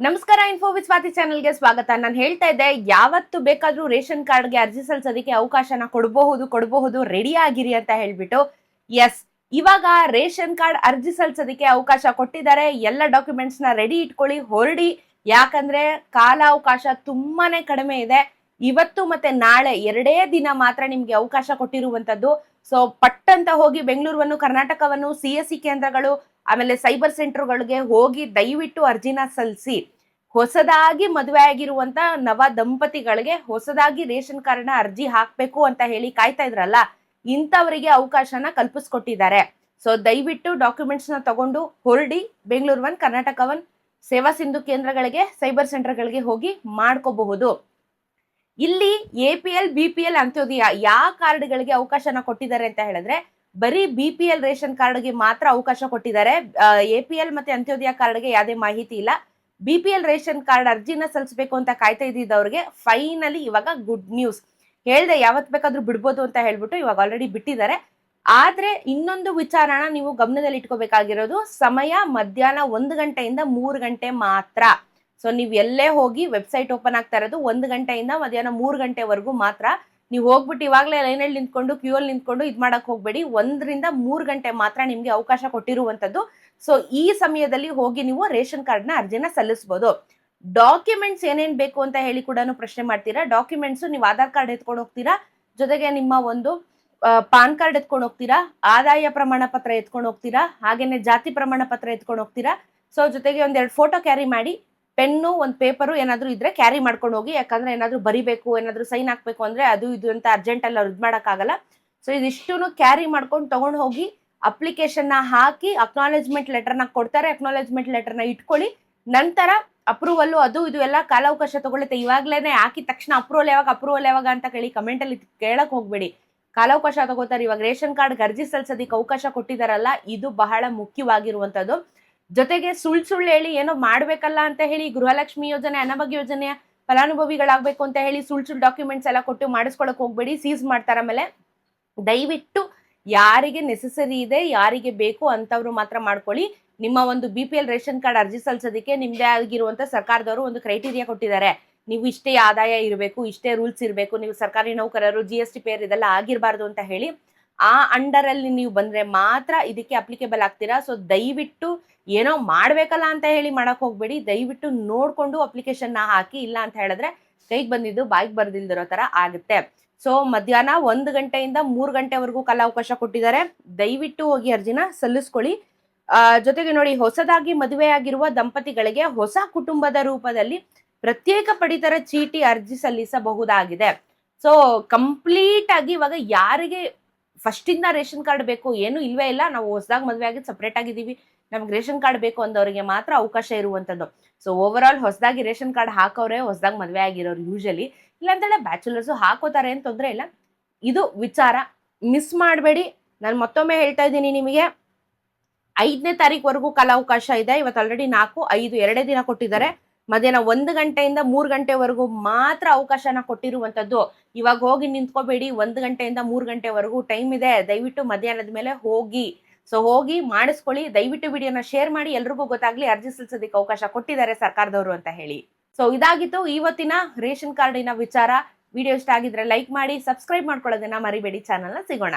ನಮಸ್ಕಾರ info with Swati ಚಾನೆಲ್ಗೆ ಸ್ವಾಗತ. ನಾನು ಹೇಳ್ತಾ ಇದ್ದೆ, ಯಾವತ್ತು ಬೇಕಾದ್ರೂ ರೇಷನ್ ಕಾರ್ಡ್ಗೆ ಅರ್ಜಿ ಸಲ್ಲಿಸೋದಕ್ಕೆ ಅವಕಾಶನ ಕೊಡಬಹುದು ಕೊಡಬಹುದು ರೆಡಿ ಆಗಿರಿ ಅಂತ ಹೇಳ್ಬಿಟ್ಟು ಎಸ್ ಇವಾಗ ರೇಷನ್ ಕಾರ್ಡ್ ಅರ್ಜಿ ಸಲ್ಲಿಸೋದಕ್ಕೆ ಅವಕಾಶ ಕೊಟ್ಟಿದ್ದಾರೆ. ಎಲ್ಲ ಡಾಕ್ಯುಮೆಂಟ್ಸ್ನ ರೆಡಿ ಇಟ್ಕೊಳ್ಳಿ, ಹೊರಡಿ. ಯಾಕಂದ್ರೆ ಕಾಲಾವಕಾಶ ತುಂಬಾನೇ ಕಡಿಮೆ ಇದೆ. ಇವತ್ತು ಮತ್ತೆ ನಾಳೆ ಎರಡೇ ದಿನ ಮಾತ್ರ ನಿಮ್ಗೆ ಅವಕಾಶ ಕೊಟ್ಟಿರುವಂತದ್ದು ಸೊ ಪಟ್ಟಂತ ಹೋಗಿ ಬೆಂಗಳೂರನ್ನು, ಕರ್ನಾಟಕವನ್ನು ಸಿ ಸಿ ಕೇಂದ್ರಗಳು ಆಮೇಲೆ ಸೈಬರ್ ಸೆಂಟರ್ಗಳಿಗೆ ಹೋಗಿ ದಯವಿಟ್ಟು ಅರ್ಜಿನ ಸಲ್ಲಿಸಿ, ಹೊಸದಾಗಿ ಮದುವೆ ಆಗಿರುವಂತ ನವ ದಂಪತಿಗಳಿಗೆ ಹೊಸದಾಗಿ ರೇಷನ್ ಕಾರ್ಡ್ನ ಅರ್ಜಿ ಹಾಕ್ಬೇಕು ಅಂತ ಹೇಳಿ ಕಾಯ್ತಾ ಇದ್ರಲ್ಲ, ಇಂಥವರಿಗೆ ಅವಕಾಶನ ಕಲ್ಪಿಸ್ಕೊಟ್ಟಿದ್ದಾರೆ. ಸೊ ದಯವಿಟ್ಟು ಡಾಕ್ಯುಮೆಂಟ್ಸ್ನ ತಗೊಂಡು ಹೊರಡಿ ಬೆಂಗಳೂರು ಒನ್, ಕರ್ನಾಟಕ ಒನ್ ಸೇವಾ ಸಿಂಧು ಕೇಂದ್ರಗಳಿಗೆ, ಸೈಬರ್ ಸೆಂಟರ್ಗಳಿಗೆ ಹೋಗಿ ಮಾಡ್ಕೋಬಹುದು. ಇಲ್ಲಿ A P L, B P L Antyodaya ಯಾವ ಕಾರ್ಡ್ಗಳಿಗೆ ಅವಕಾಶನ ಕೊಟ್ಟಿದ್ದಾರೆ ಅಂತ ಹೇಳಿದ್ರೆ ಬರೀ ಬಿ ಪಿ ಎಲ್ ರೇಷನ್ ಕಾರ್ಡ್ಗೆ ಮಾತ್ರ ಅವಕಾಶ ಕೊಟ್ಟಿದ್ದಾರೆ. ಎ ಪಿ ಎಲ್ ಮತ್ತೆ ಅಂತ್ಯೋದಯ ಕಾರ್ಡ್ಗೆ ಯಾವುದೇ ಮಾಹಿತಿ ಇಲ್ಲ. B P L ration card ಅರ್ಜಿನ ಸಲ್ಲಿಸಬೇಕು ಅಂತ ಕಾಯ್ತಾ ಇದ್ದಿದ್ದವ್ರಿಗೆ ಫೈನಲಿ ಇವಾಗ ಗುಡ್ ನ್ಯೂಸ್. ಹೇಳ್ದೆ ಯಾವತ್ ಬೇಕಾದ್ರೂ ಬಿಡ್ಬೋದು ಅಂತ ಹೇಳ್ಬಿಟ್ಟು ಇವಾಗ ಆಲ್ರೆಡಿ ಬಿಟ್ಟಿದ್ದಾರೆ. ಆದ್ರೆ ಇನ್ನೊಂದು ವಿಚಾರನ ನೀವು ಗಮನದಲ್ಲಿ ಇಟ್ಕೋಬೇಕಾಗಿರೋದು ಸಮಯ ಮಧ್ಯಾಹ್ನ ಒಂದು ಗಂಟೆಯಿಂದ ಮೂರು ಗಂಟೆ ಮಾತ್ರ. ಸೊ ನೀವು ಎಲ್ಲೇ ಹೋಗಿ ವೆಬ್ಸೈಟ್ ಓಪನ್ ಆಗ್ತಾ ಇರೋದು ಒಂದು ಗಂಟೆಯಿಂದ ಮಧ್ಯಾಹ್ನ ಮೂರು ಗಂಟೆವರೆಗೂ ಮಾತ್ರ ನೀವು ಹೋಗ್ಬಿಟ್ಟು ಇವಾಗಲೇ ಲೈನಲ್ಲಿ ನಿಂತ್ಕೊಂಡು ಕ್ಯೂ ಅಲ್ಲಿ ನಿಂತ್ಕೊಂಡು ಇದು ಮಾಡಕ್ ಹೋಗಬೇಡಿ. ಒಂದರಿಂದ ಮೂರು ಗಂಟೆ ಮಾತ್ರ ನಿಮಗೆ ಅವಕಾಶ ಕೊಟ್ಟಿರುವಂತದ್ದು. ಸೊ ಈ ಸಮಯದಲ್ಲಿ ಹೋಗಿ ನೀವು ರೇಷನ್ ಕಾರ್ಡ್ನ ಅರ್ಜಿನ ಸಲ್ಲಿಸಬಹುದು ಡಾಕ್ಯುಮೆಂಟ್ಸ್ ಏನೇನ್ ಬೇಕು ಅಂತ ಹೇಳಿ ಕೂಡ ಪ್ರಶ್ನೆ ಮಾಡ್ತೀರಾ? ಡಾಕ್ಯುಮೆಂಟ್ಸ್ ನೀವು ಆಧಾರ್ ಕಾರ್ಡ್ ಎತ್ಕೊಂಡು ಹೋಗ್ತೀರಾ? ಜೊತೆಗೆ ನಿಮ್ಮ ಒಂದು ಪಾನ್ ಕಾರ್ಡ್ ಎತ್ಕೊಂಡು ಹೋಗ್ತೀರಾ? ಆದಾಯ ಪ್ರಮಾಣ ಪತ್ರ ಎತ್ಕೊಂಡು ಹೋಗ್ತೀರಾ? ಹಾಗೇನೆ ಜಾತಿ ಪ್ರಮಾಣ ಪತ್ರ ಎತ್ಕೊಂಡು ಹೋಗ್ತೀರಾ? ಸೊ ಜೊತೆಗೆ ಒಂದೆರಡು ಫೋಟೋ ಕ್ಯಾರಿ ಮಾಡಿ. ಪೆನ್ನು, ಒಂದು ಪೇಪರು ಏನಾದರೂ ಇದ್ರೆ ಕ್ಯಾರಿ ಮಾಡ್ಕೊಂಡು ಹೋಗಿ, ಯಾಕಂದ್ರೆ ಏನಾದರೂ ಬರಿಬೇಕು, ಏನಾದರೂ ಸೈನ್ ಹಾಕ್ಬೇಕು ಅಂದ್ರೆ ಅದು ಇದು ಅಂತ ಅರ್ಜೆಂಟ್ ಅಲ್ಲಿ ಅವ್ರು ಇದು ಮಾಡೋಕ್ಕಾಗಲ್ಲ. ಸೊ ಇದಿಷ್ಟು ಕ್ಯಾರಿ ಮಾಡ್ಕೊಂಡು ತೊಗೊಂಡು ಹೋಗಿ ಅಪ್ಲಿಕೇಶನ್ನ ಹಾಕಿ ಅಕ್ನಾಲೇಜ್ಮೆಂಟ್ ಲೆಟರ್ನ ಕೊಡ್ತಾರೆ. ಅಕ್ನಾಲೇಜ್ಮೆಂಟ್ ಲೆಟರ್ನ ಇಟ್ಕೊಳ್ಳಿ. ನಂತರ ಅಪ್ರೂವಲ್ ಅದು ಇದು ಎಲ್ಲ ಕಾಲಾವಕಾಶ ತಗೊಳ್ಳುತ್ತೆ. ಇವಾಗ್ಲೇನೆ ಹಾಕಿದ ತಕ್ಷಣ ಅಪ್ರೂವಲ್ ಯಾವಾಗ ಅಪ್ರೂವಲ್ ಯಾವಾಗ ಅಂತ ಕೇಳಿ ಕಮೆಂಟ್ ಅಲ್ಲಿ ಕೇಳಕ್ ಹೋಗ್ಬೇಡಿ. ಕಾಲಾವಕಾಶ ತಗೋತಾರೆ. ಇವಾಗ ರೇಷನ್ ಕಾರ್ಡ್ ಅರ್ಜಿ ಸಲ್ಲಿಸೋದಕ್ಕೆ ಅವಕಾಶ ಕೊಟ್ಟಿದಾರಲ್ಲ, ಇದು ಬಹಳ ಮುಖ್ಯವಾಗಿರುವಂತದ್ದು. ಜೊತೆಗೆ ಸುಳ್ ಸುಳ್ಳು ಹೇಳಿ ಏನೋ ಮಾಡ್ಬೇಕಲ್ಲ ಅಂತ ಹೇಳಿ ಗೃಹಲಕ್ಷ್ಮಿ ಯೋಜನೆ ಅನ್ನಭಾಗ್ಯ ಯೋಜನೆಯ ಫಲಾನುಭವಿಗಳಾಗಬೇಕು ಅಂತ ಹೇಳಿ ಸುಳ್ ಸುಳ್ಳು ಡಾಕ್ಯುಮೆಂಟ್ಸ್ ಎಲ್ಲ ಕೊಟ್ಟು ಮಾಡಿಸ್ಕೊಳಕ್ ಹೋಗ್ಬೇಡಿ ಸೀಸ್ ಮಾಡ್ತಾರ ಆಮೇಲೆ. ದಯವಿಟ್ಟು ಯಾರಿಗೆ ನೆಸೆಸರಿ ಇದೆ, ಯಾರಿಗೆ ಬೇಕು ಅಂತವ್ರು ಮಾತ್ರ ಮಾಡ್ಕೊಳ್ಳಿ. ನಿಮ್ಮ ಒಂದು ಬಿ ರೇಷನ್ ಕಾರ್ಡ್ ಅರ್ಜಿ ಸಲ್ಲಿಸೋದಕ್ಕೆ ನಿಮ್ದೇ ಆಗಿರುವಂತ ಸರ್ಕಾರದವರು ಒಂದು ಕ್ರೈಟೀರಿಯಾ ಕೊಟ್ಟಿದ್ದಾರೆ. ನೀವು ಇಷ್ಟೇ ಆದಾಯ ಇರಬೇಕು, ಇಷ್ಟೇ ರೂಲ್ಸ್ ಇರಬೇಕು, ನೀವು ಸರ್ಕಾರಿ ನೌಕರರು ಜಿ ಎಸ್ ಪೇರ್ ಇದೆಲ್ಲ ಆಗಿರಬಾರ್ದು ಅಂತ ಹೇಳಿ ಆ ಅಂಡರ್ ಅಲ್ಲಿ ನೀವು ಬಂದ್ರೆ ಮಾತ್ರ ಇದಕ್ಕೆ ಅಪ್ಲಿಕೇಬಲ್ ಆಗ್ತೀರಾ? ಸೊ ದಯವಿಟ್ಟು ಏನೋ ಮಾಡ್ಬೇಕಲ್ಲ ಅಂತ ಹೇಳಿ ಮಾಡಕ್ ಹೋಗ್ಬೇಡಿ. ದಯವಿಟ್ಟು ನೋಡ್ಕೊಂಡು ಅಪ್ಲಿಕೇಶನ್ನ ಹಾಕಿ, ಇಲ್ಲ ಅಂತ ಹೇಳಿದ್ರೆ ಕೈಗೆ ಬಂದಿದ್ದು ಬಾಯಿಗೆ ಬರ್ದಿಲ್ದಿರೋ ತರ ಆಗುತ್ತೆ. ಸೊ ಮಧ್ಯಾಹ್ನ ಒಂದು ಗಂಟೆಯಿಂದ ಮೂರು ಗಂಟೆವರೆಗೂ ಕಾಲಾವಕಾಶ ಕೊಟ್ಟಿದ್ದಾರೆ. ದಯವಿಟ್ಟು ಹೋಗಿ ಅರ್ಜಿನ ಸಲ್ಲಿಸ್ಕೊಳ್ಳಿ. ಜೊತೆಗೆ ನೋಡಿ, ಹೊಸದಾಗಿ ಮದುವೆಯಾಗಿರುವ ದಂಪತಿಗಳಿಗೆ ಹೊಸ ಕುಟುಂಬದ ರೂಪದಲ್ಲಿ ಪ್ರತ್ಯೇಕ ಪಡಿತರ ಚೀಟಿ ಅರ್ಜಿ ಸಲ್ಲಿಸಬಹುದಾಗಿದೆ. ಸೊ ಕಂಪ್ಲೀಟ್ ಆಗಿ ಇವಾಗ ಯಾರಿಗೆ ಫಸ್ಟ್ ಇಂದ ರೇಷನ್ ಕಾರ್ಡ್ ಬೇಕು, ಏನು ಇಲ್ವೇ ಇಲ್ಲ. ನಾವು ಹೊಸದಾಗಿ ಮದುವೆ ಆಗಿದ್ದು ಸಪ್ರೇಟ್ ಆಗಿದ್ದೀವಿ. ನಮ್ಗೆ ರೇಷನ್ ಕಾರ್ಡ್ ಬೇಕು ಅಂದವರಿಗೆ ಮಾತ್ರ ಅವಕಾಶ ಇರುವಂತದ್ದು. ಸೊ ಓವರ್ ಆಲ್ ಹೊಸದಾಗಿ ರೇಷನ್ ಕಾರ್ಡ್ ಹಾಕೋರೆ ಹೊಸದಾಗಿ ಮದುವೆ ಆಗಿರೋರು ಯೂಶಲಿ ಇಲ್ಲಾಂತೇಳಿ ಬ್ಯಾಚುಲರ್ಸ್ ಹಾಕೋತಾರೆ ಏನು ತೊಂದರೆ ಇಲ್ಲ. ಇದು ವಿಚಾರ. ಮಿಸ್ ಮಾಡಬೇಡಿ. ನಾನು ಮತ್ತೊಮ್ಮೆ ಹೇಳ್ತಾ ಇದ್ದೀನಿ ನಿಮಗೆ. ಐದನೇ ತಾರೀಕುವರೆಗೂ ಕಾಲಾವಕಾಶ ಇದೆ. ಇವತ್ತು ಆಲ್ರೆಡಿ ನಾಲ್ಕು, ಐದು, ಎರಡೇ ದಿನ ಕೊಟ್ಟಿದ್ದಾರೆ. ಮಧ್ಯಾಹ್ನ ಒಂದು ಗಂಟೆಯಿಂದ ಮೂರು ಗಂಟೆವರೆಗೂ ಮಾತ್ರ ಅವಕಾಶನ ಕೊಟ್ಟಿರುವಂತದ್ದು ಇವಾಗ ಹೋಗಿ ನಿಂತ್ಕೋಬೇಡಿ, ಒಂದು ಗಂಟೆಯಿಂದ ಮೂರು ಗಂಟೆವರೆಗೂ ಟೈಮ್ ಇದೆ. ದಯವಿಟ್ಟು ಮಧ್ಯಾಹ್ನದ ಮೇಲೆ ಹೋಗಿ. ಸೊ ಹೋಗಿ ಮಾಡಿಸ್ಕೊಳ್ಳಿ. ದಯವಿಟ್ಟು ವಿಡಿಯೋನ ಶೇರ್ ಮಾಡಿ. ಎಲ್ರಿಗೂ ಗೊತ್ತಾಗ್ಲಿ ಅರ್ಜಿ ಸಲ್ಲಿಸೋದಕ್ಕೆ ಅವಕಾಶ ಕೊಟ್ಟಿದ್ದಾರೆ ಸರ್ಕಾರದವರು ಅಂತ ಹೇಳಿ. ಸೊ ಇದಾಗಿತ್ತು ಇವತ್ತಿನ ರೇಷನ್ ಕಾರ್ಡಿನ ವಿಚಾರ. ವಿಡಿಯೋ ಇಷ್ಟ ಆಗಿದ್ರೆ ಲೈಕ್ ಮಾಡಿ ಸಬ್ಸ್ಕ್ರೈಬ್ ಮಾಡ್ಕೊಳ್ಳೋದನ್ನ ಮರಿಬೇಡಿ. ಚಾನಲ್ನ ಸಿಗೋಣ.